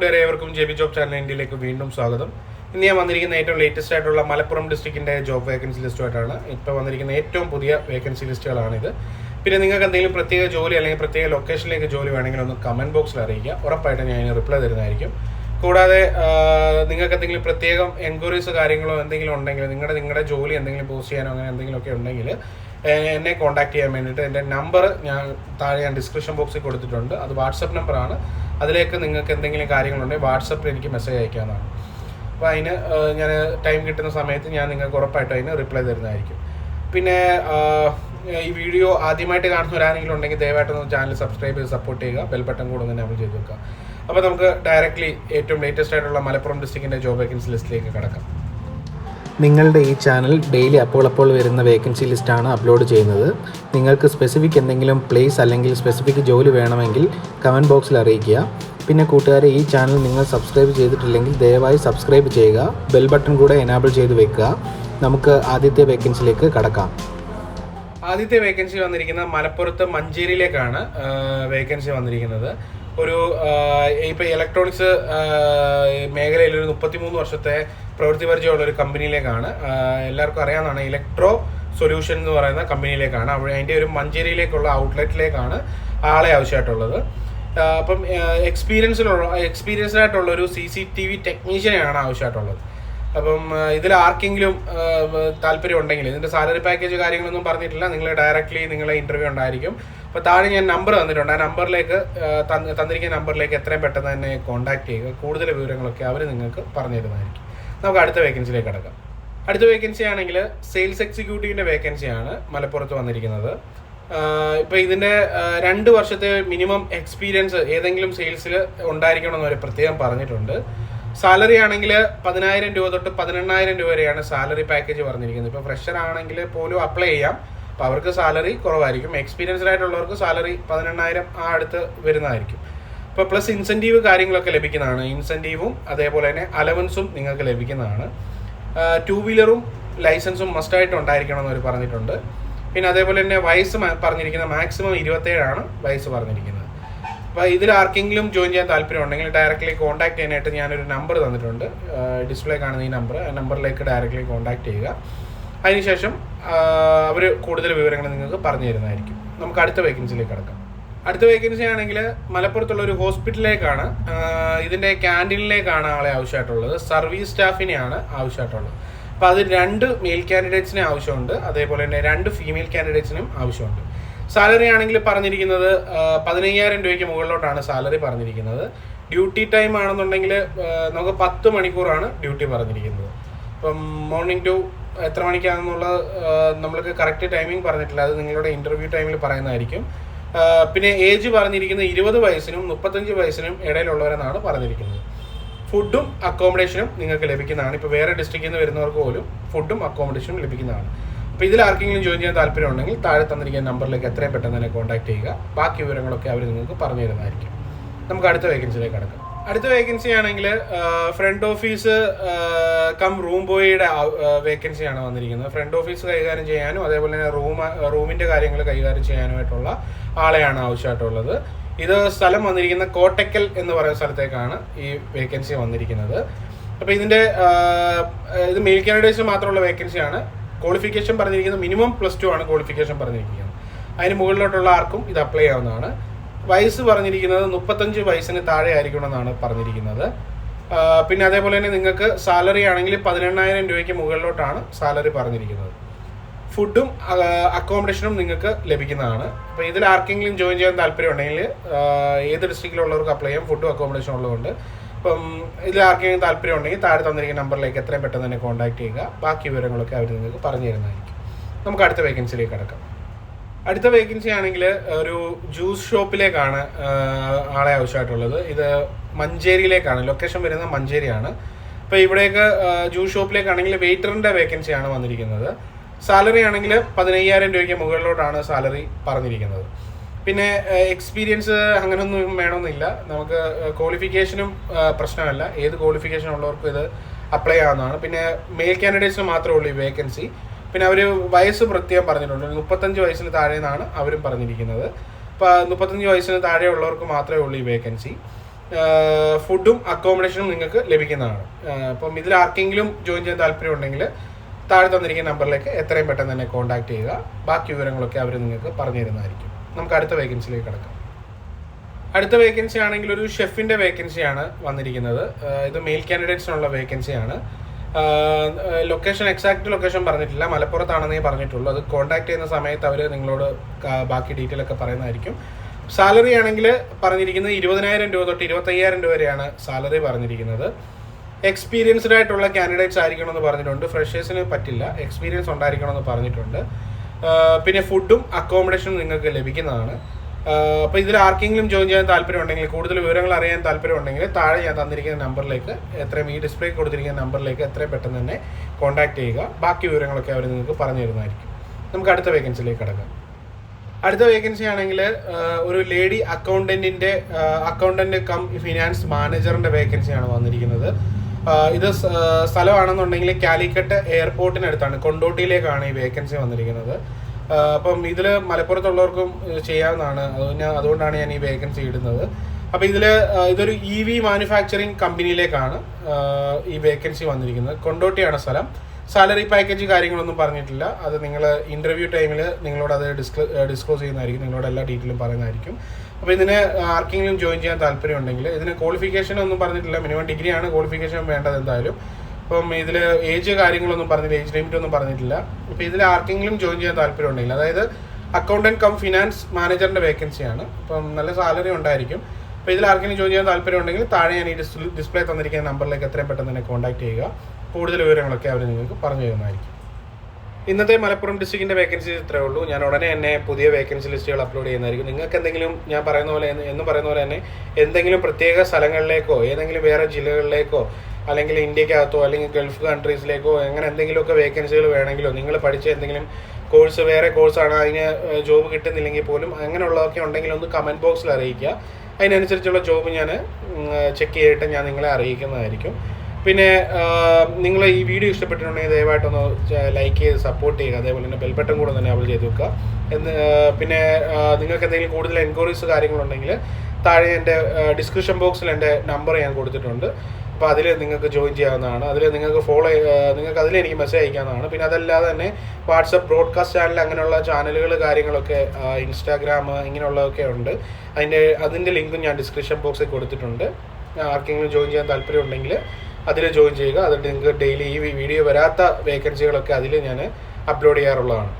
കൂട്ടുകാരെ ഏവർക്കും J B job channel ഇന്ത്യയിലേക്ക് വീണ്ടും സ്വാഗതം. ഇന്ന് ഞാൻ വന്നിരിക്കുന്ന ഏറ്റവും ലേറ്റസ്റ്റ് ആയിട്ടുള്ള മലപ്പുറം ഡിസ്ട്രിക്റ്റിന്റെ ജോബ് വേക്കൻസി ലിസ്റ്റുമായിട്ടാണ് ഇപ്പോൾ വന്നിരിക്കുന്ന ഏറ്റവും പുതിയ വേക്കൻസി ലിസ്റ്റുകളാണിത് പിന്നെ നിങ്ങൾക്ക് എന്തെങ്കിലും പ്രത്യേക ജോലി അല്ലെങ്കിൽ പ്രത്യേക ലൊക്കേഷനിലേക്ക് ജോലി വേണമെങ്കിൽ ഒന്ന് കമന്റ് ബോക്സിൽ അറിയിക്കുക. ഉറപ്പായിട്ട് ഞാൻ അതിന് റിപ്ലൈ തരുന്നതായിരിക്കും. കൂടാതെ നിങ്ങൾക്ക് എന്തെങ്കിലും പ്രത്യേകം എൻക്വയറീസ് കാര്യങ്ങളോ എന്തെങ്കിലും ഉണ്ടെങ്കിൽ നിങ്ങളുടെ നിങ്ങളുടെ ജോലി എന്തെങ്കിലും പോസ്റ്റ് ചെയ്യാനോ അങ്ങനെ എന്തെങ്കിലുമൊക്കെ ഉണ്ടെങ്കിൽ എന്നെ കോൺടാക്ട് ചെയ്യാൻ വേണ്ടിയിട്ട് എന്റെ നമ്പർ ഞാൻ താഴെ ഞാൻ ഡിസ്ക്രിപ്ഷൻ ബോക്സിൽ കൊടുത്തിട്ടുണ്ട്. അത് വാട്സപ്പ് നമ്പറാണ് അതിലേക്ക് നിങ്ങൾക്ക് എന്തെങ്കിലും കാര്യങ്ങളുണ്ടെങ്കിൽ വാട്സപ്പിൽ എനിക്ക് മെസ്സേജ് അയക്കാവുന്നതാണ്. അപ്പോൾ അതിന് ഞാൻ ടൈം കിട്ടുന്ന സമയത്ത് ഞാൻ നിങ്ങൾക്ക് ഉറപ്പായിട്ടും അതിന് റിപ്ലൈ തരുന്നതായിരിക്കും. പിന്നെ ഈ വീഡിയോ ആദ്യമായിട്ട് കാണുന്ന ഒരാണെങ്കിലും ഉണ്ടെങ്കിൽ ദയവായിട്ടൊന്ന് ചാനൽ സബ്സ്ക്രൈബ് ചെയ്ത് സപ്പോർട്ട് ചെയ്യുക. ബെൽ ബട്ടൺ കൂടെ ഒന്ന് എനേബിൾ ചെയ്ത് വെക്കുക. അപ്പോൾ നമുക്ക് ഡയറക്റ്റ്ലി ഏറ്റവും ലേറ്റസ്റ്റ് ആയിട്ടുള്ള മലപ്പുറം ഡിസ്ട്രിക്റ്റിന്റെ ജോബ് വേക്കൻസി ലിസ്റ്റിലേക്ക് കിടക്കാം. നിങ്ങളുടെ ഈ ചാനൽ ഡെയിലി അപ്പോൾ അപ്പോൾ വരുന്ന വേക്കൻസി ലിസ്റ്റാണ് അപ്ലോഡ് ചെയ്യുന്നത്. നിങ്ങൾക്ക് സ്പെസിഫിക് എന്തെങ്കിലും പ്ലേസ് അല്ലെങ്കിൽ സ്പെസിഫിക് ജോലി വേണമെങ്കിൽ കമന്റ് ബോക്സിൽ അറിയിക്കുക. പിന്നെ കൂട്ടുകാരെ ഈ ചാനൽ നിങ്ങൾ സബ്സ്ക്രൈബ് ചെയ്തിട്ടില്ലെങ്കിൽ ദയവായി സബ്സ്ക്രൈബ് ചെയ്യുക. ബെൽ ബട്ടൺ കൂടെ എനാബിൾ ചെയ്ത് വെക്കുക. നമുക്ക് ആദ്യത്തെ വേക്കൻസിയിലേക്ക് കടക്കാം. ആദ്യത്തെ വേക്കൻസി വന്നിരിക്കുന്നത് മലപ്പുറത്ത് മഞ്ചേരിയിലേക്കാണ് വേക്കൻസി വന്നിരിക്കുന്നത്. ഒരു ഇപ്പോൾ ഇലക്ട്രോണിക്സ് മേഖലയിൽ ഒരു മുപ്പത്തിമൂന്ന് വർഷത്തെ പ്രവൃത്തി പരിചയമുള്ള ഒരു കമ്പനിയിലേക്കാണ്. എല്ലാവർക്കും അറിയാവുന്നതാണ് ഇലക്ട്രോ സൊല്യൂഷൻ എന്ന് പറയുന്ന കമ്പനിയിലേക്കാണ്. അവിടെ അതിന്റെ ഒരു മഞ്ചേരിയിലേക്കുള്ള ഔട്ട്ലെറ്റിലേക്കാണ് ആളെ ആവശ്യമായിട്ടുള്ളത്. അപ്പം എക്സ്പീരിയൻസിലുള്ള എക്സ്പീരിയൻസ്ഡ് ആയിട്ടുള്ള ഒരു സി സി ടി വി ടെക്നീഷ്യനെയാണ് ആവശ്യമായിട്ടുള്ളത്. അപ്പം ഇതിൽ ആർക്കെങ്കിലും താല്പര്യം ഉണ്ടെങ്കിൽ ഇതിന്റെ സാലറി പാക്കേജ് കാര്യങ്ങളൊന്നും പറഞ്ഞിട്ടില്ല. നിങ്ങൾ ഡയറക്റ്റ്ലി നിങ്ങളെ ഇന്റർവ്യൂ ഉണ്ടായിരിക്കും. അപ്പോൾ താഴെ ഞാൻ നമ്പർ തന്നിട്ടുണ്ട്. ആ നമ്പറിലേക്ക് തന്നിരിക്കുന്ന നമ്പറിലേക്ക് എത്രയും പെട്ടെന്ന് തന്നെ കോൺടാക്ട് ചെയ്യുക. കൂടുതൽ വിവരങ്ങളൊക്കെ അവർ നിങ്ങൾക്ക് പറഞ്ഞു തരുന്നതായിരിക്കും നമുക്ക് അടുത്ത വേക്കൻസിയിലേക്ക് കിടക്കാം. അടുത്ത വേക്കൻസി ആണെങ്കിൽ സെയിൽസ് എക്സിക്യൂട്ടീവിന്റെ വേക്കൻസിയാണ് മലപ്പുറത്ത് വന്നിരിക്കുന്നത്. ഇപ്പോൾ ഇതിന്റെ രണ്ട് വർഷത്തെ മിനിമം എക്സ്പീരിയൻസ് ഏതെങ്കിലും സെയിൽസിൽ ഉണ്ടായിരിക്കണമെന്ന് അവർ പ്രത്യേകം പറഞ്ഞിട്ടുണ്ട്. സാലറി ആണെങ്കിൽ പതിനായിരം രൂപ തൊട്ട് പതിനെണ്ണായിരം രൂപ വരെയാണ് സാലറി പാക്കേജ് പറഞ്ഞിരിക്കുന്നത്. ഇപ്പോൾ ഫ്രഷർ ആണെങ്കിൽ പോലും അപ്ലൈ ചെയ്യാം. അപ്പോൾ അവർക്ക് സാലറി കുറവായിരിക്കും. എക്സ്പീരിയൻസ്ഡ് ആയിട്ടുള്ളവർക്ക് സാലറി പതിനെണ്ണായിരം ആ അടുത്ത് വരുന്നതായിരിക്കും. ഇപ്പോൾ പ്ലസ് ഇൻസെന്റീവ് കാര്യങ്ങളൊക്കെ ലഭിക്കുന്നതാണ്. ഇൻസെന്റീവും അതേപോലെ തന്നെ അലവൻസും നിങ്ങൾക്ക് ലഭിക്കുന്നതാണ്. ടു വീലറും ലൈസൻസും മസ്റ്റായിട്ട് ഉണ്ടായിരിക്കണം എന്ന് പറഞ്ഞിട്ടുണ്ട്. പിന്നെ അതേപോലെ തന്നെ വയസ്സ് പറഞ്ഞിരിക്കുന്ന മാക്സിമം ഇരുപത്തേഴാണ് വയസ്സ് പറഞ്ഞിരിക്കുന്നത്. അപ്പോൾ ഇതിൽ ആർക്കെങ്കിലും ജോയിൻ ചെയ്യാൻ താല്പര്യം ഉണ്ടെങ്കിൽ ഡയറക്റ്റ്ലി കോൺടാക്ട് ചെയ്യാനായിട്ട് ഞാനൊരു നമ്പർ തന്നിട്ടുണ്ട്. ഡിസ്പ്ലേ കാണുന്ന ഈ നമ്പർ ആ നമ്പറിലേക്ക് ഡയറക്റ്റ്ലി കോൺടാക്ട് ചെയ്യുക. അതിനുശേഷം അവർ കൂടുതൽ വിവരങ്ങൾ നിങ്ങൾക്ക് പറഞ്ഞു തരുന്നതായിരിക്കും. നമുക്ക് അടുത്ത വേക്കൻസിയിലേക്ക് കടക്കാം. അടുത്ത വേക്കൻസി ആണെങ്കിൽ മലപ്പുറത്തുള്ള ഒരു ഹോസ്പിറ്റലിലേക്കാണ് ഇതിന്റെ ക്യാന്റീനിലേക്കാണ് ആളെ ആവശ്യമായിട്ടുള്ളത്. സർവീസ് സ്റ്റാഫിനെയാണ് ആവശ്യമായിട്ടുള്ളത്. അപ്പോൾ അത് രണ്ട് മെയിൽ കാൻഡിഡേറ്റ്സിനെ ആവശ്യമുണ്ട്. അതേപോലെ തന്നെ രണ്ട് ഫീമെയിൽ കാൻഡിഡേറ്റ്സിനും ആവശ്യമുണ്ട്. സാലറി ആണെങ്കിൽ പറഞ്ഞിരിക്കുന്നത് പതിനയ്യായിരം രൂപയ്ക്ക് മുകളിലോട്ടാണ് സാലറി പറഞ്ഞിരിക്കുന്നത്. ഡ്യൂട്ടി ടൈം ആണെന്നുണ്ടെങ്കിൽ നമുക്ക് പത്ത് മണിക്കൂറാണ് ഡ്യൂട്ടി പറഞ്ഞിരിക്കുന്നത്. ഇപ്പം മോർണിംഗ് ടു എത്ര മണിക്കാണെന്നുള്ളത് നമ്മൾക്ക് കറക്റ്റ് ടൈമിംഗ് പറഞ്ഞിട്ടില്ല. അത് നിങ്ങളുടെ ഇന്റർവ്യൂ ടൈമിൽ പറയുന്നതായിരിക്കും. പിന്നെ ഏജ് പറഞ്ഞിരിക്കുന്നത് ഇരുപത് വയസ്സിനും മുപ്പത്തഞ്ച് വയസ്സിനും ഇടയിലുള്ളവരെന്നാണ് പറഞ്ഞിരിക്കുന്നത്. ഫുഡും അക്കോമഡേഷനും നിങ്ങൾക്ക് ലഭിക്കുന്നതാണ്. ഇപ്പോൾ വേറെ ഡിസ്ട്രിക്റ്റിൽ നിന്ന് വരുന്നവർക്ക് പോലും ഫുഡും അക്കോമഡേഷനും ലഭിക്കുന്നതാണ്. അപ്പോൾ ഇതിൽ ആർക്കെങ്കിലും ജോയിൻ ചെയ്യാൻ താല്പര്യം ഉണ്ടെങ്കിൽ താഴെ തന്നിരിക്കുന്ന നമ്പറിലേക്ക് എത്രയും പെട്ടെന്ന് തന്നെ കോൺടാക്ട് ചെയ്യുക. ബാക്കി വിവരങ്ങളൊക്കെ അവർ നിങ്ങൾക്ക് പറഞ്ഞു തരുന്നതായിരിക്കും. നമുക്ക് അടുത്ത വേക്കൻസിയിലേക്ക് കടക്കാം. അടുത്ത വേക്കൻസി ആണെങ്കിൽ ഫ്രണ്ട് ഓഫീസ് കം റൂം ബോയിയുടെ വേക്കൻസിയാണ് വന്നിരിക്കുന്നത്. ഫ്രണ്ട് ഓഫീസ് കൈകാര്യം ചെയ്യാനും അതേപോലെ തന്നെ റൂം റൂമിന്റെ കാര്യങ്ങൾ കൈകാര്യം ചെയ്യാനുമായിട്ടുള്ള ആളെയാണ് ആവശ്യമായിട്ടുള്ളത്. ഇത് സ്ഥലം വന്നിരിക്കുന്ന കോട്ടക്കൽ എന്ന് പറയുന്ന സ്ഥലത്തേക്കാണ് ഈ വേക്കൻസി വന്നിരിക്കുന്നത്. അപ്പോൾ ഇതിന്റെ ഇത് മെയിൽ കാൻഡിഡേറ്റ്സ് മാത്രമുള്ള വേക്കൻസിയാണ് ക്വാളിഫിക്കേഷൻ പറഞ്ഞിരിക്കുന്നത് മിനിമം പ്ലസ് ടു ആണ് ക്വാളിഫിക്കേഷൻ പറഞ്ഞിരിക്കുന്നത്. അതിന് മുകളിലോട്ടുള്ള ആർക്കും ഇത് അപ്ലൈ ചെയ്യാവുന്നതാണ് വയസ്സ് പറഞ്ഞിരിക്കുന്നത് മുപ്പത്തഞ്ച് വയസ്സിന് താഴെ ആയിരിക്കണം എന്നാണ് പറഞ്ഞിരിക്കുന്നത് പിന്നെ അതേപോലെ തന്നെ നിങ്ങൾക്ക് സാലറി ആണെങ്കിൽ പതിനെണ്ണായിരം രൂപയ്ക്ക് മുകളിലോട്ടാണ് സാലറി പറഞ്ഞിരിക്കുന്നത്. ഫുഡും അക്കോമഡേഷനും നിങ്ങൾക്ക് ലഭിക്കുന്നതാണ്. അപ്പോൾ ഇതിൽ ആർക്കെങ്കിലും ജോയിൻ ചെയ്യാൻ താല്പര്യം ഉണ്ടെങ്കിൽ ഏത് ഡിസ്ട്രിക്റ്റിലുള്ളവർക്ക് അപ്ലൈ ചെയ്യാം ഫുഡും അക്കോമഡേഷനും ഉള്ളതുകൊണ്ട്. അപ്പം ഇതിൽ ആർക്കെങ്കിലും താല്പര്യം ഉണ്ടെങ്കിൽ താഴെ തന്നിരിക്കുന്ന നമ്പറിലേക്ക് എത്രയും പെട്ടെന്ന് തന്നെ കോൺടാക്ട് ചെയ്യുക. ബാക്കി വിവരങ്ങളൊക്കെ അവർ നിങ്ങൾക്ക് പറഞ്ഞു തരുന്നതായിരിക്കും. നമുക്ക് അടുത്ത വേക്കൻസിയിലേക്ക് കിടക്കാം. അടുത്ത വേക്കൻസി ആണെങ്കിൽ ഒരു ജ്യൂസ് ഷോപ്പിലേക്കാണ് ആളെ ആവശ്യമായിട്ടുള്ളത്. ഇത് മഞ്ചേരിയിലേക്കാണ്. ലൊക്കേഷൻ വരുന്നത് മഞ്ചേരിയാണ്. അപ്പോൾ ഇവിടേക്ക് ജ്യൂസ് ഷോപ്പിലേക്കാണെങ്കിൽ വെയിറ്ററിന്റെ വേക്കൻസിയാണ് വന്നിരിക്കുന്നത്. സാലറി ആണെങ്കിൽ പതിനയ്യായിരം രൂപയ്ക്ക് മുകളിലോട്ടാണ് സാലറി പറഞ്ഞിരിക്കുന്നത്. പിന്നെ എക്സ്പീരിയൻസ് അങ്ങനെയൊന്നും വേണമെന്നില്ല. നമുക്ക് ക്വാളിഫിക്കേഷനും പ്രശ്നമല്ല. ഏത് ക്വാളിഫിക്കേഷൻ ഉള്ളവർക്കും ഇത് അപ്ലൈ ആവുന്നതാണ്. പിന്നെ മെയിൽ കാൻഡിഡേറ്റ്സിന് മാത്രമേ ഉള്ളൂ ഈ വേക്കൻസി പിന്നെ അവർ വയസ്സ് പ്രത്യേകം പറഞ്ഞിട്ടുണ്ട്. മുപ്പത്തഞ്ച് വയസ്സിന് താഴെ നിന്നാണ് അവരും പറഞ്ഞിരിക്കുന്നത്. അപ്പോൾ മുപ്പത്തഞ്ച് വയസ്സിന് താഴെ ഉള്ളവർക്ക് മാത്രമേ ഉള്ളൂ ഈ വേക്കൻസി ഫുഡും അക്കോമഡേഷനും നിങ്ങൾക്ക് ലഭിക്കുന്നതാണ്. അപ്പം ഇതിൽ ആർക്കെങ്കിലും ജോയിൻ ചെയ്യാൻ താല്പര്യം ഉണ്ടെങ്കിൽ താഴെ തന്നിരിക്കുന്ന നമ്പറിലേക്ക് എത്രയും പെട്ടെന്ന് തന്നെ കോൺടാക്ട് ചെയ്യുക. ബാക്കി വിവരങ്ങളൊക്കെ അവർ നിങ്ങൾക്ക് പറഞ്ഞു തരുന്നതായിരിക്കും. നമുക്ക് അടുത്ത വേക്കൻസിയിലേക്ക് കിടക്കാം. അടുത്ത വേക്കൻസി ആണെങ്കിൽ ഒരു ഷെഫിന്റെ വേക്കൻസിയാണ് വന്നിരിക്കുന്നത്. ഇത് മെയിൽ കാൻഡിഡേറ്റ്സിനുള്ള വേക്കൻസിയാണ് ലൊക്കേഷൻ എക്സാക്ട് ലൊക്കേഷൻ പറഞ്ഞിട്ടില്ല. മലപ്പുറത്താണെന്നേ പറഞ്ഞിട്ടുള്ളൂ. അത് കോൺടാക്ട് ചെയ്യുന്ന സമയത്ത് അവർ നിങ്ങളോട് ബാക്കി ഡീറ്റെയിൽ ഒക്കെ പറയുന്നതായിരിക്കും. സാലറി ആണെങ്കിൽ പറഞ്ഞിരിക്കുന്നത് ഇരുപതിനായിരം രൂപ തൊട്ട് ഇരുപത്തയ്യായിരം രൂപ വരെയാണ് സാലറി പറഞ്ഞിരിക്കുന്നത്. എക്സ്പീരിയൻസ്ഡ് ആയിട്ടുള്ള കാൻഡിഡേറ്റ്സ് ആയിരിക്കണം എന്ന് പറഞ്ഞിട്ടുണ്ട്. ഫ്രഷേഴ്സിന് പറ്റില്ല. എക്സ്പീരിയൻസ് ഉണ്ടായിരിക്കണം എന്ന് പറഞ്ഞിട്ടുണ്ട്. പിന്നെ ഫുഡും അക്കോമഡേഷനും നിങ്ങൾക്ക് ലഭിക്കുന്നതാണ്. അപ്പോൾ ഇതിൽ ആർക്കെങ്കിലും ജോയിൻ ചെയ്യാൻ താല്പര്യം ഉണ്ടെങ്കിൽ കൂടുതൽ വിവരങ്ങൾ അറിയാൻ താല്പര്യം ഉണ്ടെങ്കിൽ താഴെ ഞാൻ തന്നിരിക്കുന്ന നമ്പറിലേക്ക് എത്രയും ഈ ഡിസ്പ്ലേ കൊടുത്തിരിക്കുന്ന നമ്പറിലേക്ക് എത്രയും പെട്ടെന്ന് തന്നെ കോൺടാക്ട് ചെയ്യുക. ബാക്കി വിവരങ്ങളൊക്കെ അവർ നിങ്ങൾക്ക് പറഞ്ഞു തരുന്നതായിരിക്കും. നമുക്ക് അടുത്ത വേക്കൻസിയിലേക്ക് കിടക്കാം. അടുത്ത വേക്കൻസി ആണെങ്കിൽ ഒരു ലേഡി അക്കൗണ്ടന്റിന്റെ അക്കൗണ്ടന്റ് കം ഫിനാൻസ് മാനേജറിന്റെ വേക്കൻസിയാണ് വന്നിരിക്കുന്നത്. ഇത് സ്ഥലമാണെന്നുണ്ടെങ്കിൽ കാലിക്കട്ട് എയർപോർട്ടിനടുത്താണ് കൊണ്ടോട്ടിയിലേക്കാണ് ഈ വേക്കൻസി വന്നിരിക്കുന്നത്. അപ്പം ഇതിൽ മലപ്പുറത്തുള്ളവർക്കും ചെയ്യാവുന്നതാണ്. അത് ഞാൻ അതുകൊണ്ടാണ് ഞാൻ ഈ വേക്കൻസി ഇടുന്നത്. അപ്പം ഇതിൽ ഇതൊരു ഇ വി മാനുഫാക്ചറിങ് കമ്പനിയിലേക്കാണ് ഈ വേക്കൻസി വന്നിരിക്കുന്നത്. കൊണ്ടോട്ടിയാണ് സ്ഥലം. സാലറി പാക്കേജ് കാര്യങ്ങളൊന്നും പറഞ്ഞിട്ടില്ല. അത് നിങ്ങൾ ഇന്റർവ്യൂ ടൈമിൽ നിങ്ങളോട് അത് ഡിസ്ക ഡിസ്ക്ലോസ് ചെയ്യുന്നതായിരിക്കും. നിങ്ങളോട് എല്ലാ ഡീറ്റെയിലും പറയുന്നതായിരിക്കും. അപ്പോൾ ഇതിന് ആർക്കെങ്കിലും ജോയിൻ ചെയ്യാൻ താല്പര്യം ഉണ്ടെങ്കിൽ ഇതിന് ക്വാളിഫിക്കേഷൻ ഒന്നും പറഞ്ഞിട്ടില്ല. മിനിമം ഡിഗ്രിയാണ് ക്വാളിഫിക്കേഷൻ വേണ്ടത് എന്തായാലും. അപ്പം ഇതിൽ ഏജ് കാര്യങ്ങളൊന്നും പറഞ്ഞില്ല ഏജ് ലിമിറ്റ് ഒന്നും പറഞ്ഞിട്ടില്ല. അപ്പോൾ ഇതിൽ ആർക്കെങ്കിലും ജോയിൻ ചെയ്യാൻ താല്പര്യം ഉണ്ടെങ്കിൽ അതായത് അക്കൗണ്ടന്റ് കം ഫിനാൻസ് മാനേജറിന്റെ വേക്കൻസിയാണ് അപ്പം നല്ല സാലറി ഉണ്ടായിരിക്കും. അപ്പോൾ ഇതിൽ ആർക്കെങ്കിലും ജോയിൻ ചെയ്യാൻ താല്പര്യം ഉണ്ടെങ്കിൽ താഴെ ഞാൻ ഈ ഡിസ്പ്ലേ തന്നിരിക്കുന്ന നമ്പറിലേക്ക് എത്രയും പെട്ടെന്ന് തന്നെ കോൺടാക്ട് ചെയ്യുക. കൂടുതൽ വിവരങ്ങളൊക്കെ അവർ നിങ്ങൾക്ക് പറഞ്ഞു തരുന്നതായിരിക്കും. ഇന്നത്തെ മലപ്പുറം ഡിസ്ട്രിക്റ്റിന്റെ വേക്കൻസി ഇത്രയേ ഉള്ളൂ. ഞാൻ ഉടനെ തന്നെ പുതിയ വേക്കൻസി ലിസ്റ്റുകൾ അപ്ലോഡ് ചെയ്യുന്നതായിരിക്കും. നിങ്ങൾക്ക് എന്തെങ്കിലും ഞാൻ പറയുന്ന പോലെ എന്ന് പറയുന്ന പോലെ തന്നെ എന്തെങ്കിലും പ്രത്യേക സ്ഥലങ്ങളിലേക്കോ ഏതെങ്കിലും വേറെ ജില്ലകളിലേക്കോ അല്ലെങ്കിൽ ഇന്ത്യക്കകത്തോ അല്ലെങ്കിൽ ഗൾഫ് കൺട്രീസിലേക്കോ അങ്ങനെ എന്തെങ്കിലുമൊക്കെ വേക്കൻസികൾ വേണമെങ്കിലോ നിങ്ങൾ പഠിച്ച എന്തെങ്കിലും കോഴ്സ് വേറെ കോഴ്സാണ് അതിന് ജോബ് കിട്ടുന്നില്ലെങ്കിൽ പോലും അങ്ങനെയുള്ളതൊക്കെ ഉണ്ടെങ്കിൽ ഒന്ന് കമന്റ് ബോക്സിൽ അറിയിക്കുക. അതിനനുസരിച്ചുള്ള ജോബ് ഞാൻ ചെക്ക് ചെയ്തിട്ട് ഞാൻ നിങ്ങളെ അറിയിക്കുന്നതായിരിക്കും. പിന്നെ നിങ്ങൾ ഈ വീഡിയോ ഇഷ്ടപ്പെട്ടിട്ടുണ്ടെങ്കിൽ ദയവായിട്ടൊന്ന് ലൈക്ക് ചെയ്ത് സപ്പോർട്ട് ചെയ്യുക. അതേപോലെ തന്നെ ബെൽബട്ടൺ കൂടെ തന്നെ അവൾ ചെയ്ത് വെക്കുക. എന്ന് പിന്നെ നിങ്ങൾക്ക് എന്തെങ്കിലും കൂടുതൽ എൻക്വയറീസ് കാര്യങ്ങളുണ്ടെങ്കിൽ താഴെ എന്റെ ഡിസ്ക്രിപ്ഷൻ ബോക്സിൽ എന്റെ നമ്പർ ഞാൻ കൊടുത്തിട്ടുണ്ട്. അപ്പോൾ അതിൽ നിങ്ങൾക്ക് ജോയിൻ ചെയ്യാവുന്നതാണ്. അതിൽ നിങ്ങൾക്ക് ഫോളോ നിങ്ങൾക്ക് അതിൽ എനിക്ക് മെസ്സേജ് അയക്കാവുന്നതാണ്. പിന്നെ അതല്ലാതെ തന്നെ വാട്സപ്പ് ബ്രോഡ്കാസ്റ്റ് ചാനൽ അങ്ങനെയുള്ള ചാനലുകൾ കാര്യങ്ങളൊക്കെ ഇൻസ്റ്റാഗ്രാം ഇങ്ങനെയുള്ളതൊക്കെ ഉണ്ട്. അതിന്റെ അതിന്റെ ലിങ്കും ഞാൻ ഡിസ്ക്രിപ്ഷൻ ബോക്സിൽ കൊടുത്തിട്ടുണ്ട്. ആർക്കെങ്കിലും ജോയിൻ ചെയ്യാൻ താല്പര്യം ഉണ്ടെങ്കിൽ അതിൽ ജോയിൻ ചെയ്യുക. അതിൽ നിങ്ങൾക്ക് ഡെയിലി ഈ വീഡിയോ വരാത്ത വേക്കൻസികളൊക്കെ അതിൽ ഞാൻ അപ്ലോഡ് ചെയ്യാറുള്ളതാണ്.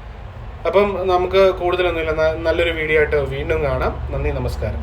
അപ്പം നമുക്ക് കൂടുതലൊന്നുമില്ല. നല്ലൊരു വീഡിയോ ആയിട്ട് വീണ്ടും കാണാം. നന്ദി നമസ്കാരം.